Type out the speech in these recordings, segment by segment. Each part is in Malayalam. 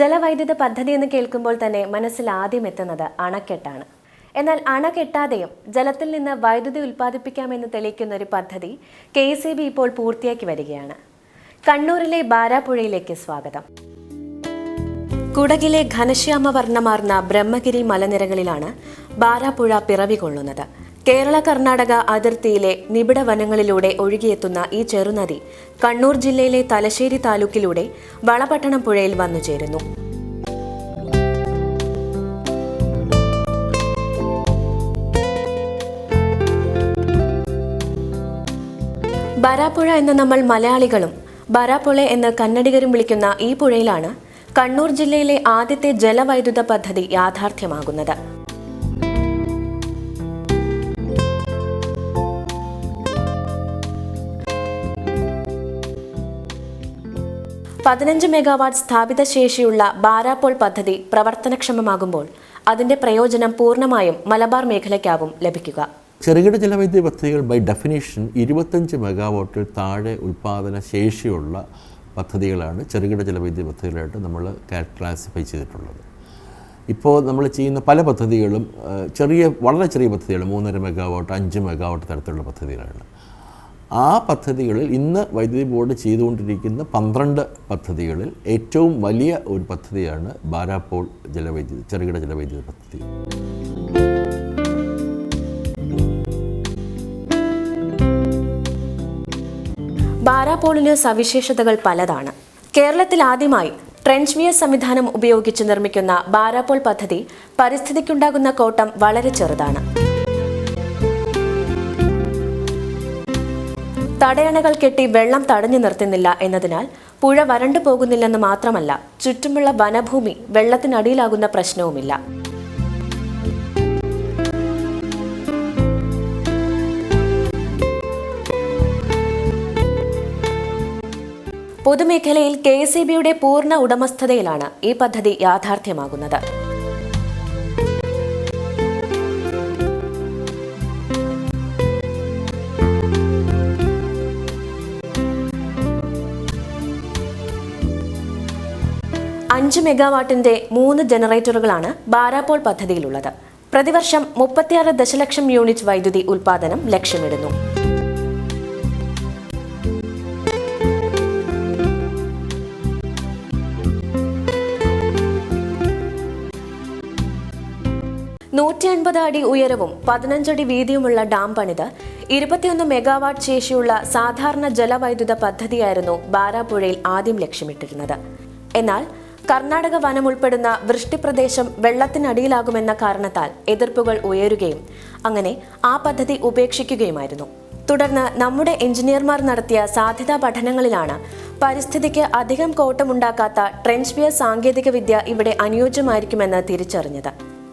ജലവൈദ്യുത പദ്ധതി എന്ന് കേൾക്കുമ്പോൾ തന്നെ മനസ്സിൽ ആദ്യം എത്തുന്നത് അണക്കെട്ടാണ്. എന്നാൽ അണക്കെട്ടാതെയും ജലത്തിൽ നിന്ന് വൈദ്യുതി ഉൽപ്പാദിപ്പിക്കാമെന്ന് തെളിയിക്കുന്ന ഒരു പദ്ധതി കെ എസ് ബി ഇപ്പോൾ പൂർത്തിയാക്കി വരികയാണ്. കണ്ണൂരിലെ ബാരാപ്പുഴയിലേക്ക് സ്വാഗതം. കുടകിലെ ഘനശ്യാമവർണമാർന്ന ബ്രഹ്മഗിരി മലനിരകളിലാണ് ബാരാപ്പുഴ പിറവികൊള്ളുന്നത് കേരള കർണാടക അതിർത്തിയിലെ നിബിഡ വനങ്ങളിലൂടെ ഒഴുകിയെത്തുന്ന ഈ ചെറുനദി കണ്ണൂർ ജില്ലയിലെ തലശ്ശേരി താലൂക്കിലൂടെ വളപട്ടണം പുഴയിൽ വന്നു ചേരുന്നു. ബരാപ്പുഴ എന്ന് നമ്മൾ മലയാളികളും ബരാപ്പുഴ എന്ന് കന്നഡികരും വിളിക്കുന്ന ഈ പുഴയിലാണ് കണ്ണൂർ ജില്ലയിലെ ആദ്യത്തെ ജലവൈദ്യുത പദ്ധതി യാഥാർത്ഥ്യമാകുന്നത്. പതിനഞ്ച് മെഗാവാട്ട് സ്ഥാപിത ശേഷിയുള്ള ബാരാപോൾ പദ്ധതി പ്രവർത്തനക്ഷമമാകുമ്പോൾ അതിന്റെ പ്രയോജനം പൂർണമായും മലബാർ മേഖലയ്ക്കാവും ലഭിക്കുക. ചെറുകിട ജലവൈദ്യുതി പദ്ധതികൾ ബൈ ഡെഫിനേഷൻ ഇരുപത്തഞ്ച് മെഗാവാട്ടിൽ താഴെ ഉൽപ്പാദന ശേഷിയുള്ള പദ്ധതികളാണ് ചെറുകിട ജലവൈദ്യുതി പദ്ധതികളായിട്ട് നമ്മൾ ക്ലാസിഫൈ ചെയ്തിട്ടുള്ളത്. ഇപ്പോൾ നമ്മൾ ചെയ്യുന്ന പല പദ്ധതികളും ചെറിയ വളരെ ചെറിയ പദ്ധതികൾ മൂന്നര മെഗാവാട്ട് അഞ്ച് മെഗാവാട്ട് തരത്തിലുള്ള പദ്ധതികളാണ്. ആ പദ്ധതികളിൽ ഇന്ന് വൈദ്യുതി ബോർഡ് ചെയ്തുകൊണ്ടിരിക്കുന്ന പന്ത്രണ്ട് പദ്ധതികളിൽ ഏറ്റവും വലിയ ഒരു പദ്ധതിയാണ് ബാരാപ്പോൾ ജലവൈദ്യുതി ചെറുകിട ജലവൈദ്യുതി പദ്ധതി. ബാരാപോളിന് സവിശേഷതകൾ പലതാണ്. കേരളത്തിൽ ആദ്യമായി ട്രെഞ്ച് വിയർ സംവിധാനം ഉപയോഗിച്ച് നിർമ്മിക്കുന്ന ബാരാപോൾ പദ്ധതി പരിസ്ഥിതിക്കുണ്ടാകുന്ന കോട്ടം വളരെ ചെറുതാണ്. തടയണകൾ കെട്ടി വെള്ളം തടഞ്ഞു നിർത്തുന്നില്ല എന്നതിനാൽ പുഴ വരണ്ടു പോകുന്നില്ലെന്ന് മാത്രമല്ല ചുറ്റുമുള്ള വനഭൂമി വെള്ളത്തിനടിയിലാകുന്ന പ്രശ്നവുമില്ല. പൊതുമേഖലയിൽ കെ എസ് ഇ ബിയുടെ പൂർണ ഉടമസ്ഥതയിലാണ് ഈ പദ്ധതി യാഥാർത്ഥ്യമാകുന്നത്. മെഗാവാട്ടിന്റെ മൂന്ന് ജനറേറ്ററുകളാണ് ബാരാപോൾ പദ്ധതിയിലുള്ളത്. പ്രതിവർഷം മുപ്പത്തിയാറ് ദശലക്ഷം യൂണിറ്റ് വൈദ്യുതി ഉൽപാദനം ലക്ഷ്യമിടുന്നു. നൂറ്റി അൻപത് അടി ഉയരവും പതിനഞ്ചടി വീതിയുമുള്ള ഡാം പണിത് ഇരുപത്തിയൊന്ന് മെഗാവാട്ട് ശേഷിയുള്ള സാധാരണ ജലവൈദ്യുത പദ്ധതിയായിരുന്നു ബാരാപ്പുഴയിൽ ആദ്യം ലക്ഷ്യമിട്ടിരുന്നത്. എന്നാൽ കർണാടക വനം ഉൾപ്പെടുന്ന വൃഷ്ടിപ്രദേശം വെള്ളത്തിനടിയിലാകുമെന്ന കാരണത്താൽ എതിർപ്പുകൾ ഉയരുകയും അങ്ങനെ ആ പദ്ധതി ഉപേക്ഷിക്കുകയുമായിരുന്നു. തുടർന്ന് നമ്മുടെ എഞ്ചിനീയർമാർ നടത്തിയ സാധ്യതാ പഠനങ്ങളിലാണ് പരിസ്ഥിതിക്ക് അധികം കോട്ടമുണ്ടാക്കാത്ത ട്രെഞ്ച് വിയർ സാങ്കേതികവിദ്യ ഇവിടെ അനുയോജ്യമായിരിക്കുമെന്ന് തിരിച്ചറിഞ്ഞത്.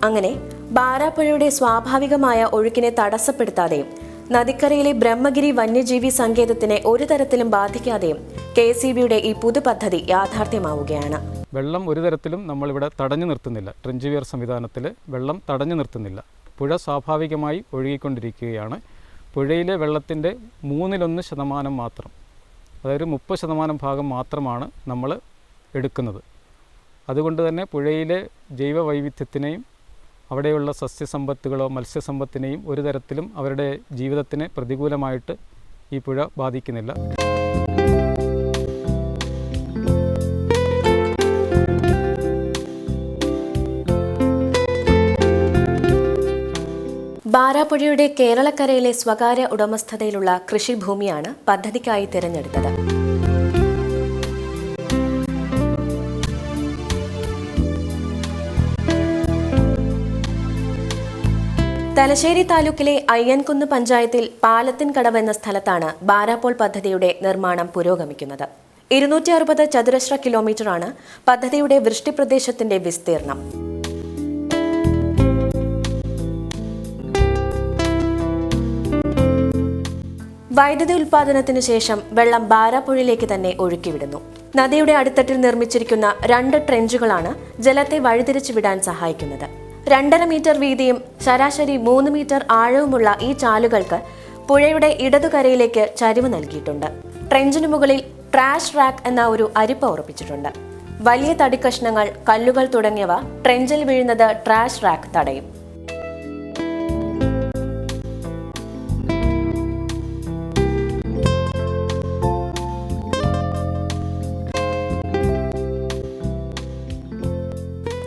അങ്ങനെ ബാരാപ്പുഴയുടെ സ്വാഭാവികമായ ഒഴുക്കിനെ തടസ്സപ്പെടുത്താതെയും നദിക്കരയിലെ ബ്രഹ്മഗിരി വന്യജീവി സങ്കേതത്തിനെ ഒരു തരത്തിലും ബാധിക്കാതെയും കെ ഈ പുതുപദ്ധതി യാഥാർത്ഥ്യമാവുകയാണ്. വെള്ളം ഒരു തരത്തിലും നമ്മളിവിടെ തടഞ്ഞു നിർത്തുന്നില്ല. ട്രെഞ്ച് വിയർ സംവിധാനത്തിൽ വെള്ളം തടഞ്ഞു നിർത്തുന്നില്ല. പുഴ സ്വാഭാവികമായി ഒഴുകിക്കൊണ്ടിരിക്കുകയാണ്. പുഴയിലെ വെള്ളത്തിന്റെ മൂന്നിലൊന്ന് ശതമാനം മാത്രം അതായത് മുപ്പത് ശതമാനം ഭാഗം മാത്രമാണ് നമ്മൾ എടുക്കുന്നത്. അതുകൊണ്ട് തന്നെ പുഴയിലെ ജൈവ വൈവിധ്യത്തിനെയും അവിടെയുള്ള സസ്യസമ്പത്തുകളോ മത്സ്യസമ്പത്തിനെയും ഒരു തരത്തിലും അവരുടെ ജീവിതത്തിനെ പ്രതികൂലമായിട്ട് ഈ പുഴ ബാധിക്കുന്നില്ല. ബാരാപ്പുഴയുടെ കേരളക്കരയിലെ സ്വകാര്യ ഉടമസ്ഥതയിലുള്ള കൃഷിഭൂമിയാണ് പദ്ധതിക്കായി തിരഞ്ഞെടുത്തത്. തലശ്ശേരി താലൂക്കിലെ അയ്യൻകുന്ന് പഞ്ചായത്തിൽ പാലത്തിൻകടവ് എന്ന സ്ഥലത്താണ് ബാരാപോൾ പദ്ധതിയുടെ നിർമ്മാണം പുരോഗമിക്കുന്നത്. ഇരുന്നൂറ്റി അറുപത് ചതുരശ്ര കിലോമീറ്ററാണ് പദ്ധതിയുടെ വൃഷ്ടിപ്രദേശത്തിന്റെ വിസ്തീർണം വൈദ്യുതി ഉൽപാദനത്തിന് ശേഷം വെള്ളം ബാരാപ്പുഴയിലേക്ക് തന്നെ ഒഴുക്കിവിടുന്നു. നദിയുടെ അടിത്തട്ടിൽ നിർമ്മിച്ചിരിക്കുന്ന രണ്ട് ട്രെഞ്ചുകളാണ് ജലത്തെ വഴിതിരിച്ചു വിടാൻ സഹായിക്കുന്നത്. രണ്ടര മീറ്റർ വീതിയും ശരാശരി മൂന്ന് മീറ്റർ ആഴവുമുള്ള ഈ ചാലുകൾക്ക് പുഴയുടെ ഇടതുകരയിലേക്ക് ചരിവ് നൽകിയിട്ടുണ്ട്. ട്രെഞ്ചിനു മുകളിൽ ട്രാഷ് റാക്ക് എന്ന ഒരു അരിപ്പ ഉറപ്പിച്ചിട്ടുണ്ട്. വലിയ തടിക്കഷ്ണങ്ങൾ കല്ലുകൾ തുടങ്ങിയവ ട്രെഞ്ചിൽ വീഴുന്നത് ട്രാഷ് റാക്ക് തടയും.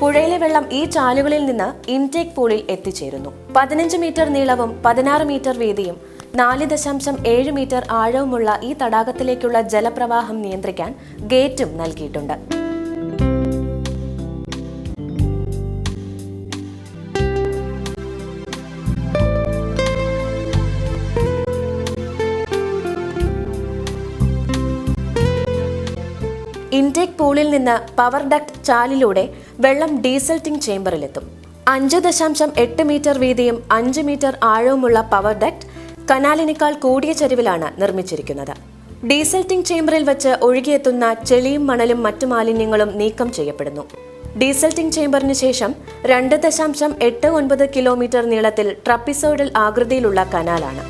പുഴയിലെ വെള്ളം ഈ ചാലുകളിൽ നിന്ന് ഇൻടേക്ക് പൂളിൽ എത്തിച്ചേരുന്നു. പതിനഞ്ച് മീറ്റർ നീളവും പതിനാറ് മീറ്റർ വീതിയും നാല് ദശാംശം ഏഴ് മീറ്റർ ആഴവുമുള്ള ഈ തടാകത്തിലേക്കുള്ള ജലപ്രവാഹം നിയന്ത്രിക്കാൻ ഗേറ്റും നൽകിയിട്ടുണ്ട്. ഇൻടേക്ക് പൂളിൽ നിന്ന് പവർ ഡക്ട് ചാലിലൂടെ വെള്ളം ഡീസൽറ്റിംഗ് ചേംബറിലെത്തും. അഞ്ച് ദശാംശം എട്ട് മീറ്റർ വീതിയും അഞ്ച് മീറ്റർ ആഴവുമുള്ള പവർ ഡക്ട് കനാലിനേക്കാൾ കൂടിയ ചരിവിലാണ് നിർമ്മിച്ചിരിക്കുന്നത്. ഡീസൽറ്റിംഗ് ചേംബറിൽ വെച്ച് ഒഴുകിയെത്തുന്ന ചെളിയും മണലും മറ്റു മാലിന്യങ്ങളും നീക്കം ചെയ്യപ്പെടുന്നു. ഡീസൽറ്റിംഗ് ചേംബറിന് ശേഷം രണ്ട് ദശാംശം എട്ട് ഒൻപത് കിലോമീറ്റർ നീളത്തിൽ ട്രപ്പിസോഡൽ ആകൃതിയിലുള്ള കനാലാണ്.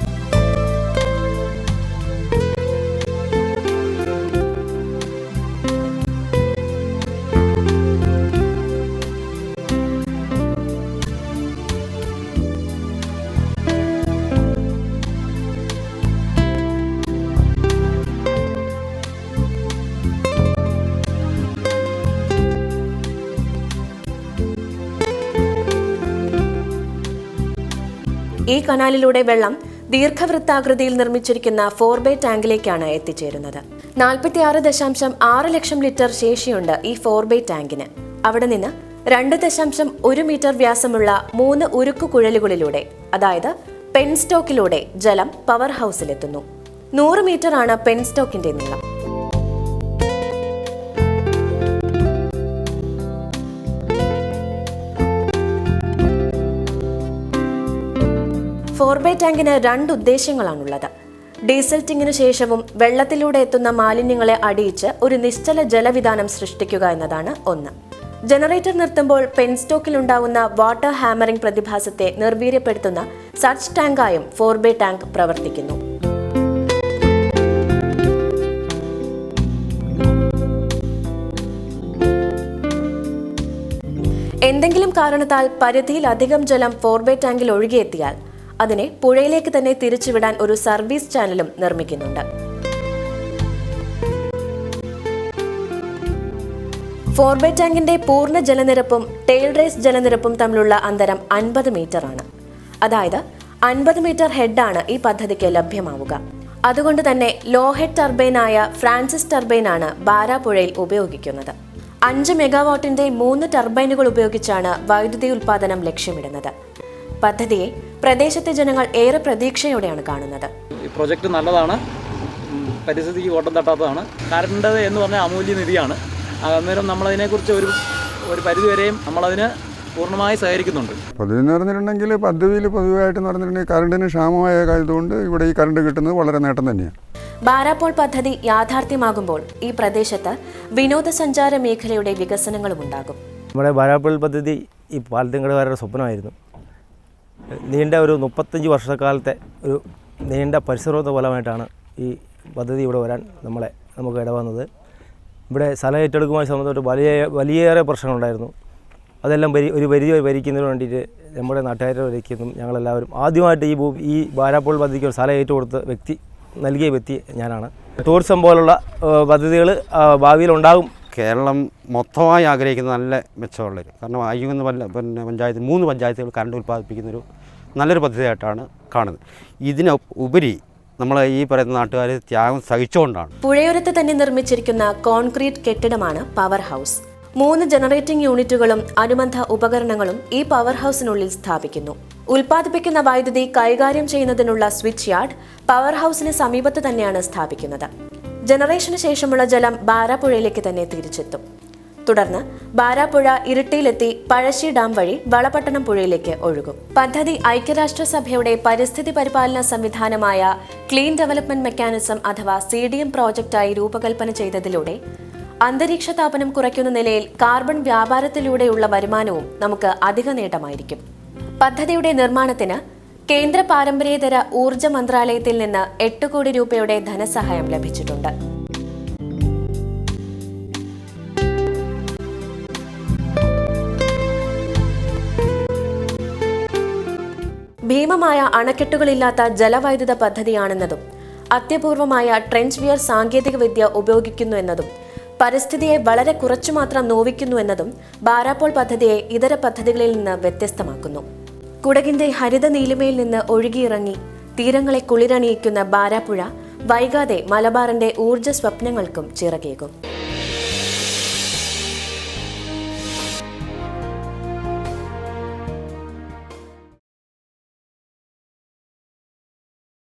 ഈ കനാലിലൂടെ വെള്ളം ദീർഘവൃത്താകൃതിയിൽ നിർമ്മിച്ചിരിക്കുന്ന ഫോർ ബേ ടാങ്കിലേക്കാണ് എത്തിച്ചേരുന്നത്. നാൽപ്പത്തിയാറ് ദശാംശം ആറ് ലക്ഷം ലിറ്റർ ശേഷിയുണ്ട് ഈ ഫോർ ബേ ടാങ്കിന് അവിടെ നിന്ന് രണ്ട് ദശാംശം ഒരു മീറ്റർ വ്യാസമുള്ള മൂന്ന് ഉരുക്കു കുഴലുകളിലൂടെ അതായത് പെൻസ്റ്റോക്കിലൂടെ ജലം പവർ ഹൗസിലെത്തുന്നു നൂറ് മീറ്ററാണ് പെൻസ്റ്റോക്കിന്റെ നീളം. ഫോർബേ ടാങ്കിന് രണ്ട് ഉദ്ദേശങ്ങളാണുള്ളത്. ഡീസൽറ്റിങ്ങിനു ശേഷവും വെള്ളത്തിലൂടെ എത്തുന്ന മാലിന്യങ്ങളെ അടിയിച്ച് ഒരു നിശ്ചല ജലവിധാനം സൃഷ്ടിക്കുക എന്നതാണ് ഒന്ന്. ജനറേറ്റർ നിർത്തുമ്പോൾ പെൻസ്റ്റോക്കിൽ ഉണ്ടാവുന്ന വാട്ടർ ഹാമറിംഗ് പ്രതിഭാസത്തെ നിർവീര്യപ്പെടുത്തുന്ന സർച്ച് ടാങ്കായും ഫോർബേ ടാങ്ക് പ്രവർത്തിക്കുന്നു. എന്തെങ്കിലും കാരണത്താൽ പരിധിയിലധികം ജലം ഫോർബേ ടാങ്കിൽ ഒഴുകിയെത്തിയാൽ അതിനെ പുഴയിലേക്ക് തന്നെ തിരിച്ചുവിടാൻ ഒരു സർവീസ് ചാനലും നിർമ്മിക്കുന്നുണ്ട്. ഫോർബേ ടാങ്കിന്റെ പൂർണ ജലനിരപ്പും ടെയിൽ റേസ് ജലനിരപ്പും തമ്മിലുള്ള അന്തരം അൻപത് മീറ്റർ ആണ്. അതായത് അൻപത് മീറ്റർ ഹെഡാണ് ഈ പദ്ധതിക്ക് ലഭ്യമാവുക. അതുകൊണ്ട് തന്നെ ലോ ഹെഡ് ടർബൈനായ ഫ്രാൻസിസ് ടർബൈനാണ് ബാരാപുഴയിൽ ഉപയോഗിക്കുന്നത്. അഞ്ച് മെഗാവാട്ടിന്റെ മൂന്ന് ടർബൈനുകൾ ഉപയോഗിച്ചാണ് വൈദ്യുതി ഉൽപാദനം ലക്ഷ്യമിടുന്നത്. പദ്ധതിയെ പ്രദേശത്തെ ജനങ്ങൾ ഏറെ പ്രതീക്ഷയോടെയാണ് കാണുന്നത്. ഈ പ്രൊജക്റ്റ് നല്ലതാണ്. പരിസ്ഥിതിക്ക് ഓട്ടം തട്ടാത്തതാണ്. കറണ്ട് എന്ന് പറഞ്ഞാൽ അമൂല്യ നിധിയാണ്. അന്നേരം നമ്മളതിനെക്കുറിച്ച് ഒരു ഒരു പരിധിവരെയും നമ്മളതിന് പൂർണമായി സഹകരിക്കുന്നുണ്ട്. പൊതുവെ എന്ന് പറഞ്ഞിട്ടുണ്ടെങ്കിൽ പദ്ധതിയിൽ പൊതുവായിട്ട് പറഞ്ഞിട്ടുണ്ടെങ്കിൽ കറണ്ടിന് ക്ഷാമമായ കാര്യതുകൊണ്ട് ഇവിടെ ഈ കറണ്ട് കിട്ടുന്നത് വളരെ നേട്ടം തന്നെയാണ്. ബാരാപ്പോൾ പദ്ധതി യാഥാർത്ഥ്യമാകുമ്പോൾ ഈ പ്രദേശത്ത് വിനോദസഞ്ചാര മേഖലയുടെ വികസനങ്ങളും ഉണ്ടാകും. നമ്മുടെ ബാരാപ്പോൾ പദ്ധതി ഈ പാലത്തിങ്കടകാരുടെ സ്വപ്നമായിരുന്നു. നീണ്ട ഒരു മുപ്പത്തഞ്ച് വർഷക്കാലത്തെ ഒരു നീണ്ട പരിശ്രമത്തെ ഫലമായിട്ടാണ് ഈ പദ്ധതി ഇവിടെ വരാൻ നമ്മളെ നമുക്ക് ഇടവന്നത്. ഇവിടെ സ്ഥലം ഏറ്റെടുക്കുമായി സംബന്ധിച്ചിട്ട് വലിയ വലിയേറെ പ്രശ്നങ്ങളുണ്ടായിരുന്നു. അതെല്ലാം പരി ഒരു പരിധി വരെ ഭരിക്കുന്നതിന് വേണ്ടിയിട്ട് നമ്മുടെ നാട്ടുകാരെ ഭരിക്കുന്നതും ഞങ്ങളെല്ലാവരും ആദ്യമായിട്ട് ഈ ഭൂ ഈ ബാരാപ്പോൾ പദ്ധതിക്ക് ഒരു സ്ഥലം ഏറ്റുകൊടുത്ത വ്യക്തി നൽകിയ വ്യക്തി ഞാനാണ്. ടൂറിസം പോലുള്ള പദ്ധതികൾ ഭാവിയിൽ ഉണ്ടാകും. കേരളം മൊത്തമായി ആഗ്രഹിക്കുന്ന നല്ല മെച്ചമുള്ളൊരു കാരണം അയ്യൂന്ന് പല്ല പിന്നെ പഞ്ചായത്ത് മൂന്ന് പഞ്ചായത്തുകൾ കറണ്ട് ഉൽപ്പാദിപ്പിക്കുന്നൊരു നല്ലൊരു പദ്ധതിയായിട്ടാണ് കാണുന്നത്. ഇതിന് ഉപരി നമ്മൾ ഈ പറയുന്ന നാട്ടുകാർ ത്യാഗം സഹിച്ചുകൊണ്ടാണ്. പുഴയോരത്ത് തന്നെ നിർമ്മിച്ചിരിക്കുന്ന കോൺക്രീറ്റ് കെട്ടിടമാണ് പവർ ഹൗസ്. മൂന്ന് ജനറേറ്റിംഗ് യൂണിറ്റുകളും അനുബന്ധ ഉപകരണങ്ങളും ഈ പവർ ഹൗസിനുള്ളിൽ സ്ഥാപിക്കുന്നു. ഉൽപ്പാദിപ്പിക്കുന്ന വൈദ്യുതി കൈകാര്യം ചെയ്യുന്നതിനുള്ള സ്വിച്ച് യാർഡ് പവർ ഹൗസിന് സമീപത്ത് തന്നെയാണ് സ്ഥാപിക്കുന്നത്. ജനറേഷന് ശേഷമുള്ള ജലം ബാരാപ്പുഴയിലേക്ക് തന്നെ തിരിച്ചെത്തും. തുടർന്ന് ബാരാപ്പുഴ ഇരിട്ടിയിലെത്തി പഴശ്ശി ഡാം വഴി വളപട്ടണം പുഴയിലേക്ക് ഒഴുകും. പദ്ധതി ഐക്യരാഷ്ട്രസഭയുടെ പരിസ്ഥിതി പരിപാലന സംവിധാനമായ ക്ലീൻ ഡെവലപ്മെന്റ് മെക്കാനിസം അഥവാ സി ഡി എം പ്രോജക്റ്റായി രൂപകൽപ്പന ചെയ്തതിലൂടെ അന്തരീക്ഷ താപനം കുറയ്ക്കുന്ന നിലയിൽ കാർബൺ വ്യാപാരത്തിലൂടെയുള്ള വരുമാനവും നമുക്ക് അധിക നേട്ടമായിരിക്കും. പദ്ധതിയുടെ നിർമ്മാണത്തിന് കേന്ദ്ര പാരമ്പര്യേതര ഊർജ മന്ത്രാലയത്തിൽ നിന്ന് എട്ട് കോടി രൂപയുടെ ധനസഹായം ലഭിച്ചിട്ടുണ്ട്. ഭീമമായ അണക്കെട്ടുകളില്ലാത്ത ജലവൈദ്യുത പദ്ധതിയാണെന്നതും അത്യപൂർവമായ ട്രെഞ്ച് വിയർ സാങ്കേതികവിദ്യ ഉപയോഗിക്കുന്നു എന്നതും പരിസ്ഥിതിയെ വളരെ കുറച്ചു മാത്രം നോവിക്കുന്നു എന്നതും ബാരാപ്പോൾ പദ്ധതിയെ ഇതര പദ്ധതികളിൽ നിന്ന് വ്യത്യസ്തമാക്കുന്നു. കുടകിന്റെ ഹരിത നീലിമയിൽ നിന്ന് ഒഴുകിയിറങ്ങി തീരങ്ങളെ കുളിരണിയിക്കുന്ന ബാരാപ്പുഴ വൈകാതെ മലബാറിന്റെ ഊർജ സ്വപ്നങ്ങൾക്കും ചിറകേകും.